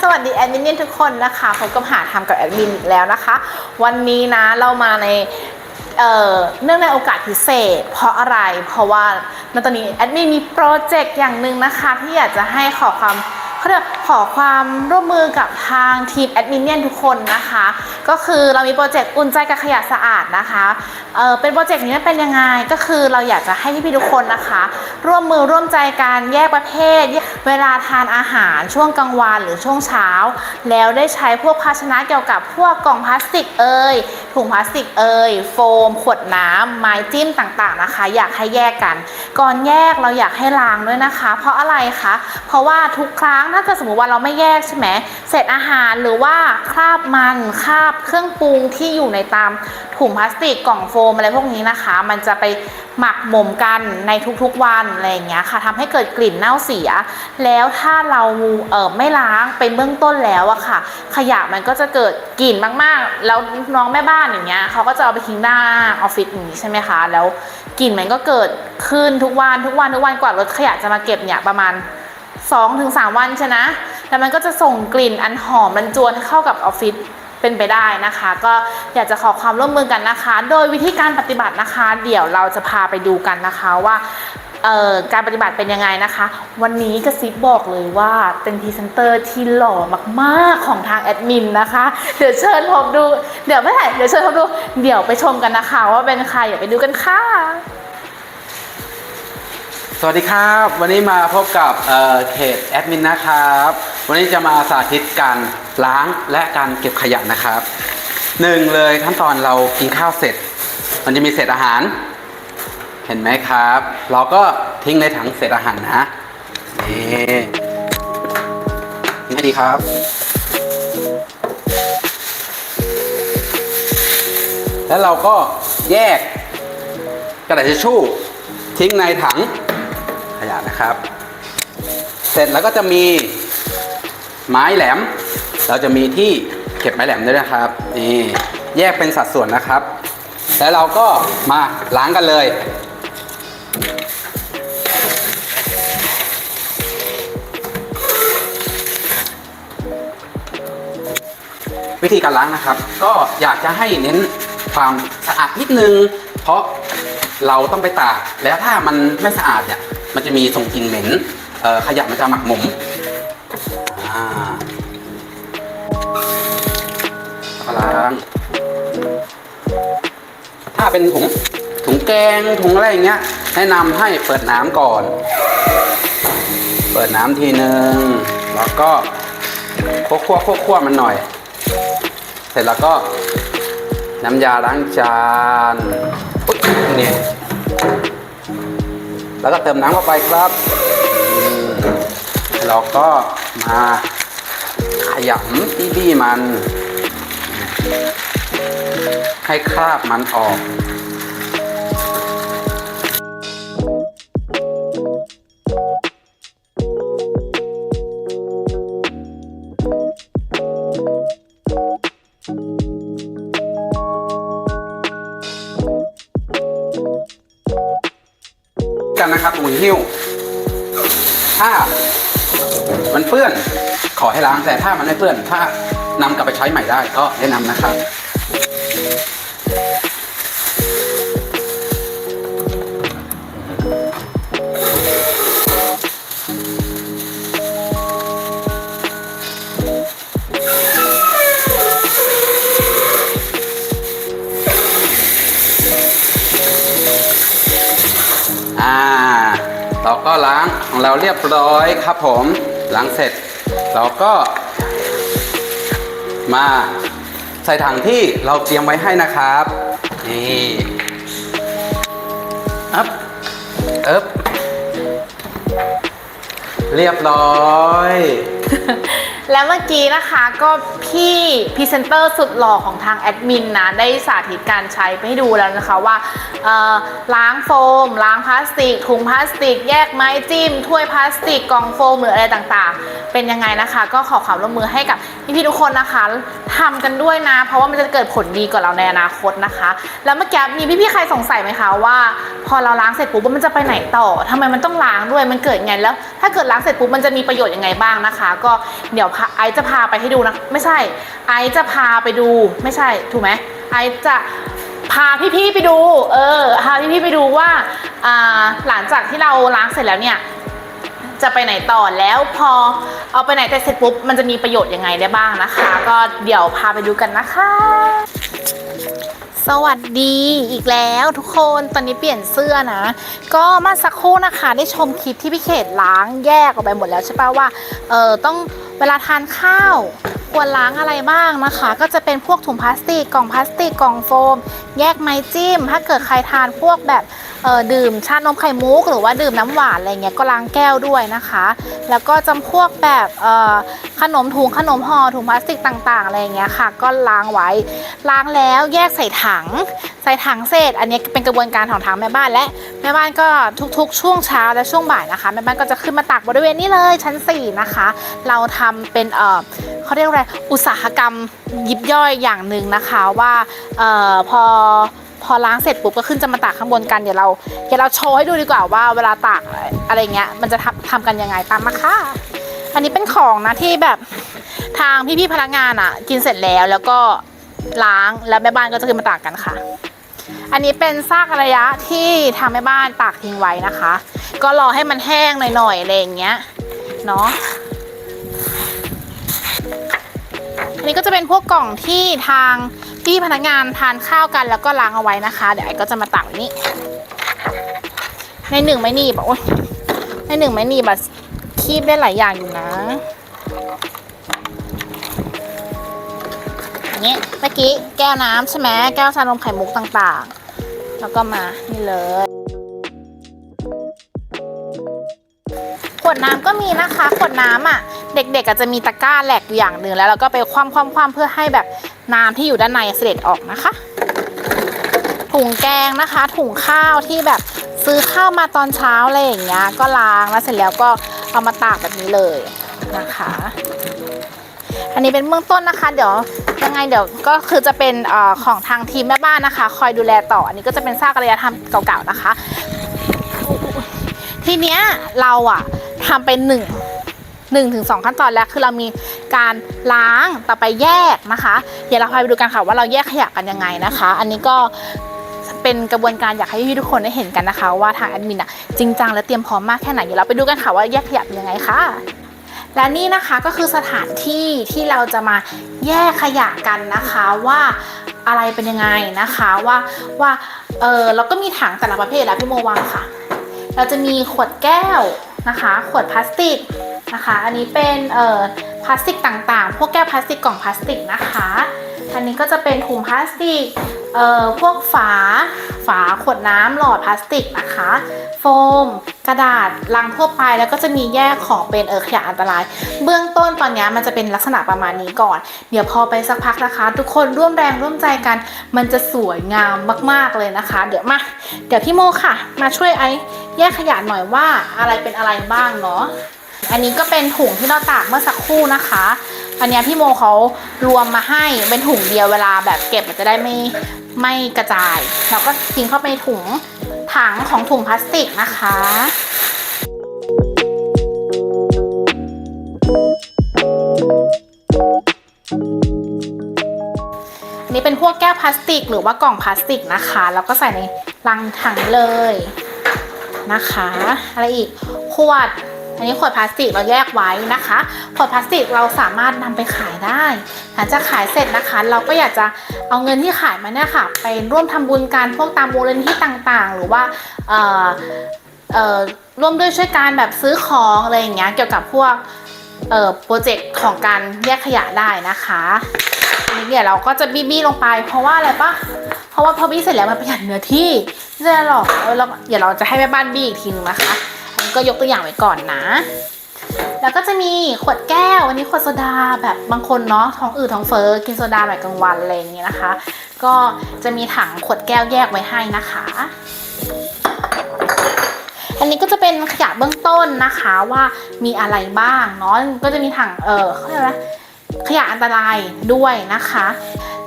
สวัสดีแอดมินเนี่ยทุกคนนะคะพบกับหาทำกับแอดมินอีกแล้วนะคะ วันนี้นะเรามาในเอ่อเนื่องในโอกาสพิเศษ เพราะอะไรเพราะว่าณตอนนี้แอดมินมีโปรเจกต์อย่างหนึ่งนะคะ ที่อยากจะให้ขอความเขาเรียก ขอความร่วมมือกับทางทีมแอดมินเนี่ยทุกคนนะคะ ก็คือเรามีโปรเจกต์อุ่นใจกับขยะสะอาดนะคะเออเป็นโปรเจกต์นี้เป็นยังไงก็คือเราอยากจะให้พี่ๆทุกคนนะคะ ร่วมมือร่วมใจการแยกประเภท เวลาทานอาหารช่วงกลางวันหรือช่วงเช้า แล้วได้ใช้พวกภาชนะเกี่ยวกับพวกกล่องพลาสติกเอ่ยถุงพลาสติกเอ่ยโฟม ขวดน้ำไม้จิ้มต่างๆนะคะ อยากให้แยกกัน ก่อนแยกเราอยากให้ล้างด้วยนะคะ เพราะอะไรคะเพราะว่าทุกครั้งถ้าเกิดสมมติว่าเราไม่แยกใช่ไหมเศษอาหารหรือว่าคราบมันคราบเครื่องปรุงที่อยู่ในตามถุงพลาสติกกล่องโฟมอะไรพวกนี้นะคะ มันจะไปหมักหมมกันในทุกๆวันอะไรอย่างเงี้ยค่ะทำให้เกิดกลิ่นเน่าเสีย แล้วถ้าเราเออไม่ล้างเป็นเบื้องต้นแล้วอะค่ะ ขยะมันก็จะเกิดกลิ่นมากๆ แล้วน้องแม่บ้านอย่างเงี้ยเขาก็จะเอาไปทิ้งหน้าออฟฟิศอย่างนี้ใช่ไหมคะ แล้วกลิ่นมันก็เกิดขึ้นทุกวันทุกวันทุกวันกว่ารถขยะจะมาเก็บเนี่ยประมาณ 2-3ถึงวันใช่นะ แล้วมันก็จะส่งกลิ่นอันหอมรันจวนเข้ากับออฟฟิศเป็นไปได้นะคะ ก็อยากจะขอความร่วมมือกันนะคะ โดยวิธีการปฏิบัตินะคะ เดี๋ยวเราจะพาไปดูกันนะคะว่าการปฏิบัติเป็นยังไงนะคะ วันนี้กระซิบบอกเลยว่าเป็นพรีเซนเตอร์ที่หล่อมากๆของทางแอดมินนะคะ เดี๋ยวเชิญพบดู เดี๋ยวไม่ใช่เดี๋ยวเชิญพบดู เดี๋ยวไปชมกันนะคะ ว่าเป็นใครอย่าไปดูกันค่ะ สวัสดีครับ วันนี้มาพบกับเขตแอดมินนะครับ วันนี้จะมาสาธิตการล้างและการเก็บขยะนะครับหนึ่งเลยขั้นตอนเรากินข้าวเสร็จ มันจะมีเศษอาหาร เห็นไหมครับ เราก็ทิ้งในถังเศษอาหารนะนี่นี่ดีครับแล้วเราก็แยกกระดาษทิชชู่ทิ้งในถังขยะนะครับ เสร็จแล้วก็จะมี ไม้แหลม เราจะมีที่เก็บไม้แหลมด้วยนะครับนี่แยกเป็นสัดส่วนนะครับ แล้วเราก็มาล้างกันเลย วิธีการล้างนะครับ ก็อยากจะให้เน้นความสะอาดนิดนึง เพราะเราต้องไปตากแล้วถ้ามันไม่สะอาดเนี่ยมันจะมีส่งกลิ่นเหม็นขยะมันจะหมักหมม ถ้าเป็นถุงถุงแกงถุงอะไรอย่างเงี้ย แนะนำให้เปิดน้ำก่อน เปิดน้ำทีนึงแล้วก็คั่วคั่วคั่วคั่วมันหน่อย เสร็จแล้วก็น้ำยาล้างจานนี่แล้วก็เติมน้ำเข้าไปครับอืมเราก็มาขยำที่บี้มัน ให้คราบมันออก กันนะครับถุงหิ้ว ถ้ามันเปื้อนขอให้ล้างแต่ถ้ามันไม่เปื้อน ถ้านำกลับไปใช้ใหม่ได้ก็แนะนำนะครับ อ่าเราก็ล้างของเราเรียบร้อยครับผมล้างเสร็จ เราก็มาใส่ถังที่เราเตรียมไว้ให้นะครับนี่อัพเอ๊บเรียบร้อย แล้วเมื่อกี้นะคะก็พี่พรีเซนเตอร์สุดหล่อของทางแอดมินนะได้สาธิตการใช้ไปให้ดูแล้วนะคะว่าล้างโฟม ล้างพลาสติกถุงพลาสติก แยกไม้จิ้ม ถ้วยพลาสติกกล่องโฟมหรืออะไรต่างๆ เป็นยังไงนะคะ ก็ขอความร่วมมือให้กับพี่ๆทุกคนนะคะทำกันด้วยนะ เพราะว่ามันจะเกิดผลดีกับเราในอนาคตนะคะ แล้วเมื่อกี้มีพี่ๆใครสงสัยไหมคะว่า พอเราล้างเสร็จปุ๊บมันจะไปไหนต่อทำไมมันต้องล้างด้วยมันเกิดไงแล้ว ถ้าเกิดล้างเสร็จปุ๊บมันจะมีประโยชน์ยังไงบ้างนะคะ ก็เดี๋ยวพไอซ์จะพาไปให้ดูนะ ไม่ใช่ ไอซ์จะพาไปดู ไม่ใช่ ถูกไหมไอซ์จะพาพี่ๆไปดู เออ พาพี่ๆไปดูว่า อ่า หลังจากที่เราล้างเสร็จแล้วเนี่ย จะไปไหนต่อแล้วพอเอาไปไหนแต่เสร็จปุ๊บ มันจะมีประโยชน์ยังไงได้บ้างนะคะ ก็เดี๋ยวพาไปดูกันนะคะ สวัสดีอีกแล้วทุกคน ตอนนี้เปลี่ยนเสื้อนะ ก็มาสักครู่นะคะ ได้ชมคลิปที่พี่เขตล้างแยกออกไปหมดแล้วใช่ปะว่า เออต้อง เวลาทานข้าว ควรล้างอะไรบ้างนะคะ ก็จะเป็นพวกถุงพลาสติกกล่องพลาสติกกล่องโฟม แยกไม้จิ้ม ถ้าเกิดใครทานพวกแบบ เออดื่มชานมไข่มุกหรือว่าดื่มน้ำหวานอะไรเงี้ยก็ล้างแก้วด้วยนะคะ แล้วก็จำพวกแบบเอ่อขนมถุงขนมห่อถุงพลาสติกต่างๆอะไรเงี้ยค่ะ ก็ล้างไว้ล้างแล้วแยกใส่ถัง ใส่ถังเสร็จอันนี้เป็นกระบวนการของทางแม่บ้านและแม่บ้านก็ทุกๆ ช่วงเช้าและช่วงบ่ายนะคะแม่บ้านก็จะขึ้นมาตักบริเวณนี้เลยชั้น 4 นะคะ เราทำเป็นเออเขาเรียกว่าอะไรอุตสาหกรรมยิบย่อยอย่างหนึ่งนะคะว่าเออพอ พอล้างเสร็จปุ๊บก็ขึ้นจะมาตักข้างบนกันเดี๋ยวเราเดี๋ยวเราโชว์ให้ดูดีกว่าว่าเวลาตักอะไรเงี้ยมันจะทำทำกันยังไงตามมาค่ะ อันนี้เป็นของนะที่แบบทางพี่ๆพนักงานอะ กินเสร็จแล้วแล้วก็ล้างแล้วแม่บ้านก็จะขึ้นมาตากกันค่ะ อันนี้เป็นซากระยะที่ทางแม่บ้านตากทิ้งไว้นะคะ ก็รอให้มันแห้งหน่อยๆอะไรอย่างเงี้ยเนาะอันนี้ก็จะเป็นพวกกล่องที่ทาง พี่พนักงานทานข้าวกันแล้วก็ล้างเอาไว้นะคะ เดี๋ยวไอ้ก็จะมาตักนี่ในหนึ่งไม่หนีบอะโอ๊ยในหนึ่งไม่หนีบอะคีบได้หลายอย่างอยู่นะอย่างนี้เมื่อกี้แก้วน้ำใช่ไหมแก้วชานมไข่มุกต่างๆ แล้วก็มานี่เลยขวดน้ำก็มีนะคะ ขวดน้ำอะ เด็กๆอาจจะมีตะกร้าแหลกอย่างหนึ่งแล้วเราก็ไปคว่ำๆเพื่อให้แบบ น้ำที่อยู่ด้านในเสด็จออกนะคะ ถุงแกงนะคะ ถุงข้าวที่แบบซื้อข้าวมาตอนเช้าอะไรอย่างเงี้ยก็ล้างแล้วเสร็จแล้วก็เอามาตากแบบนี้เลยนะคะ อันนี้เป็นเบื้องต้นนะคะ เดี๋ยวยังไงเดี๋ยวก็คือจะเป็นอของทางทีมแม่บ้านนะคะ คอยดูแลต่ออันนี้ก็จะเป็นซากอารยธรรมเก่าๆนะคะ ทีเนี้ยเราอะทำเป็นหนึ่ง หนึ่งถึงสองขั้นตอนแล้วคือเรามีการล้างต่อไปแยกนะคะเดี๋ยวเราไปดูกันค่ะว่าเราแยกขยะกันยังไงนะคะ อันนี้ก็เป็นกระบวนการอยากให้พี่ทุกคนได้เห็นกันนะคะ ว่าทางแอดมินอะจริงจังและเตรียมพร้อมมากแค่ไหนเดี๋ยวเราไปดูกันค่ะว่าแยกขยะเป็นยังไงค่ะและนี่นะคะก็คือสถานที่ที่เราจะมาแยกขยะกันนะคะว่าอะไรเป็นยังไงนะคะว่าว่าเออเราก็มีถังแต่ละประเภทแล้วพี่โมวางค่ะ เราจะมีขวดแก้ว นะคะ ขวดพลาสติกนะคะ อันนี้เป็นเอ่อพลาสติกต่างๆ พวกแก้วพลาสติกกล่องพลาสติกนะคะ อันนี้ก็จะเป็นถุงพลาสติก เอ่อ พวกฝา ฝาขวดน้ำหลอดพลาสติกนะคะ โฟม กระดาษ ลังทั่วไป แล้วก็จะมีแยกของเป็นเออขยะอันตราย เบื้องต้นตอนนี้มันจะเป็นลักษณะประมาณนี้ก่อน เดี๋ยวพอไปสักพักนะคะ ทุกคนร่วมแรงร่วมใจกัน มันจะสวยงามมาก ๆเลยนะคะ เดี๋ยวมา เดี๋ยวพี่โมค่ะ มาช่วยไอแยกขยะหน่อยว่าอะไรเป็นอะไรบ้างเนาะ อันนี้ก็เป็นถุงที่เราตากเมื่อสักครู่นะคะ อันนี้พี่โมเขารวมมาให้เป็นถุงเดียวเวลาแบบเก็บมันจะได้ไม่ไม่กระจาย แล้วก็ทิ้งเข้าไปถุงถังของถุงพลาสติกนะคะนนี้เป็นพวกแก้วพลาสติกหรือว่ากล่องพลาสติกนะคะ แล้วก็ใส่ในลังถังเลยนะคะ อะไรอีกขวด อันนี้ขวดพลาสติกเราแยกไว้นะคะ ขวดพลาสติกเราสามารถนำไปขายได้หลังจากขายเสร็จนะคะ เราก็อยากจะเอาเงินที่ขายมาเนี่ยค่ะ ไปร่วมทำบุญกันพวกตามมูลนิธิต่างๆ หรือว่าเอ่อเอ่อร่วมด้วยช่วยการแบบซื้อของอะไรอย่างเงี้ยเกี่ยวกับพวกเอ่อโปรเจกต์ของการแยกขยะได้นะคะอันนี้เดี๋ยเราก็จะบี้บี้ลงไป เพราะว่าอะไรปะเพราะว่าพอบี้เสร็จแล้วมันประหยัดเนื้อที่ไม่ใช่หรอกเออเราเดี๋ยวเราจะให้แม่บ้านบี้อีกทีนึงนะคะ ก็ยกตัวอย่างไว้ก่อนนะ แล้วก็จะมีขวดแก้วอันนี้ขวดโซดาแบบบางคนเนาะท้องอืดท้องเฟ้อกินโซดาแบบกลางวันอะไรอย่างเงี้ยนะคะ ก็จะมีถังขวดแก้วแยกไว้ให้นะคะ อันนี้ก็จะเป็นขยะเบื้องต้นนะคะว่ามีอะไรบ้างเนาะก็จะมีถังเออเขาเรียกว่าอขยะอันตรายด้วยนะคะ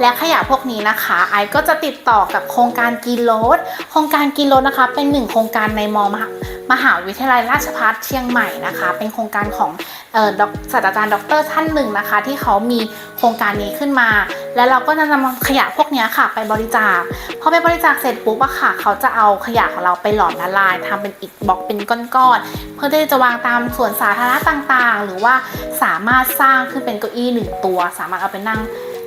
และขยะพวกนี้นะคะไอก็จะติดต่อกับโครงการกินรถโครงการกินรถนะคะ เป็นหนึ่งโครงการในมมหาม มหาวิทยาลัยราชภัฏเชียงใหม่นะคะ เป็นโครงการของออศาสตราจารย์ดรท่านหนึ่งนะคะ ที่เขามีโครงการนี้ขึ้นมา แล้วเราก็จะนำขยะพวกนี้ค่ะ ไปบริจาคพอไปบริจาคเสร็จปุ๊บอะค่ะ เขาจะเอาขยะของเราไปหลอมละลายทำเป็นอิฐบล็อกเป็นก้อนๆเพื่อที่จะวางตามสวนสาธารณะต่างๆ หรือว่าสามารถสร้างขึ้นเป็นเก้าอี้หนึ่งตัว สามารถเอาไปนั่ง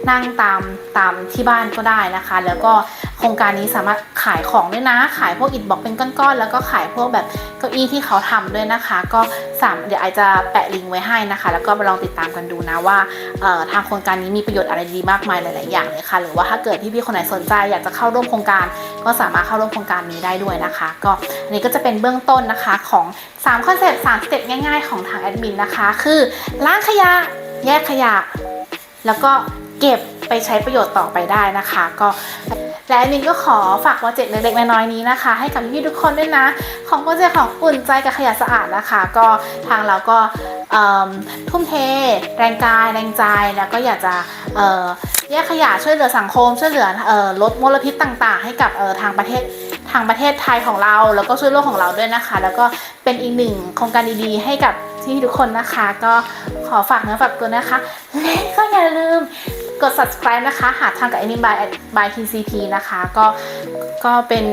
นั่งตามตามที่บ้านก็ได้นะคะ แล้วก็โครงการนี้สามารถขายของด้วยนะ ขายพวกอิฐบล็อกเป็นก้อนๆ แล้วก็ขายพวกแบบเก้าอี้ที่เขาทำด้วยนะคะ ก็สามเดี๋ยวไอจะแปะลิงก์ไว้ให้นะคะ แล้วก็มาลองติดตามกันดูนะว่าทางโครงการนี้มีประโยชน์อะไรดีมากมายหลายๆอย่างเลยค่ะ หรือว่าถ้าเกิดพี่ๆคนไหนสนใจอยากจะเข้าร่วมโครงการ ก็สามารถเข้าร่วมโครงการนี้ได้ด้วยนะคะ ก็อันนี้ก็จะเป็นเบื้องต้นนะคะของ3คอนเซ็ปต์3สเต็ปง่าย ๆของทางแอดมินนะคะ คือล้างขยะแยกขยะ แล้วก็ เก็บไปใช้ประโยชน์ต่อไปได้นะคะ ก็และอันก็ขอฝากโปรเจกต์เล็กๆน้อยๆนี้นะคะ ให้กับพี่ทุกคนด้วยนะ ของโปรเจกต์ของอุ่นใจกับขยะสะอาดนะคะ ก็ทางเราก็ทุ่มเท แรงกาย แรงใจแล้วก็อยากจะแยกขยะช่วยเหลือสังคม ช่วยเหลืออลดมลพิษต่างๆ ให้กับทางประเทศทางประเทศไทยของเรา แล้วก็ช่วยโลกของเราด้วยนะคะ แล้วก็เป็นอีกหนึ่งโครงการดีๆ ให้กับที่ทุกคนนะคะ ก็ขอฝากเนื้อฝากตัวนะคะและก็อย่าลืม กด subscribe นะคะ หาทางกับ a n i by by TCP นะคะ ก็ก็เป็น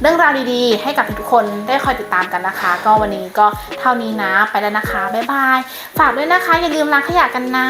เรื่องราวดีๆ ให้กับทุกคนได้คอยติดตามกันนะคะ ก็วันนี้ก็เท่านี้นะ ไปแล้วนะคะ บ๊ายบาย ฝากด้วยนะคะ อย่าลืมล้างขยะกันนะ